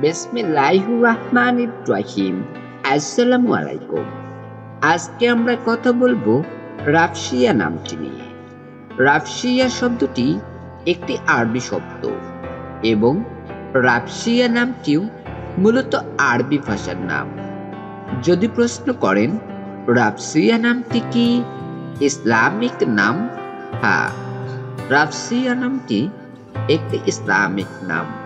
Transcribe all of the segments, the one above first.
বিসমিল্লাহির রহমানির রহিম। আসসালামু আলাইকুম আজকে আমরা কথা বলব রাফসিয়া নামটি নিয়ে। রাফসিয়া শব্দটি একটি আরবি শব্দ এবং রাফসিয়া নামটিও মূলত আরবি ভাষার নাম। যদি প্রশ্ন করেন রাফসিয়া নামটি কি? ইসলামিক নাম? হ্যাঁ রাফসিয়া নামটি একটি ইসলামিক নাম।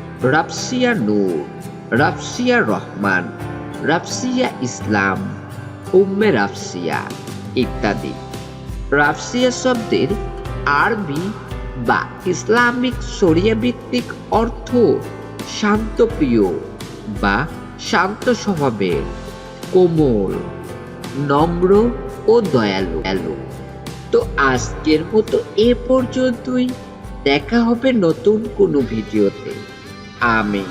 রাফসিয়া নূর, রাফসিয়া রহমান, রাফসিয়া ইসলাম, উম্মে রাফসিয়া ইত্যাদি। রাফসিয়া শব্দের আরবি বা ইসলামিক শরিয়া ভিত্তিক অর্থ শান্তপ্রিয় বা শান্ত স্বভাবের, কোমল, নম্র ও দয়ালু দয়ালু। তো আজকের মতো এ পর্যন্তই। দেখা হবে নতুন কোনো ভিডিওতে। Amém.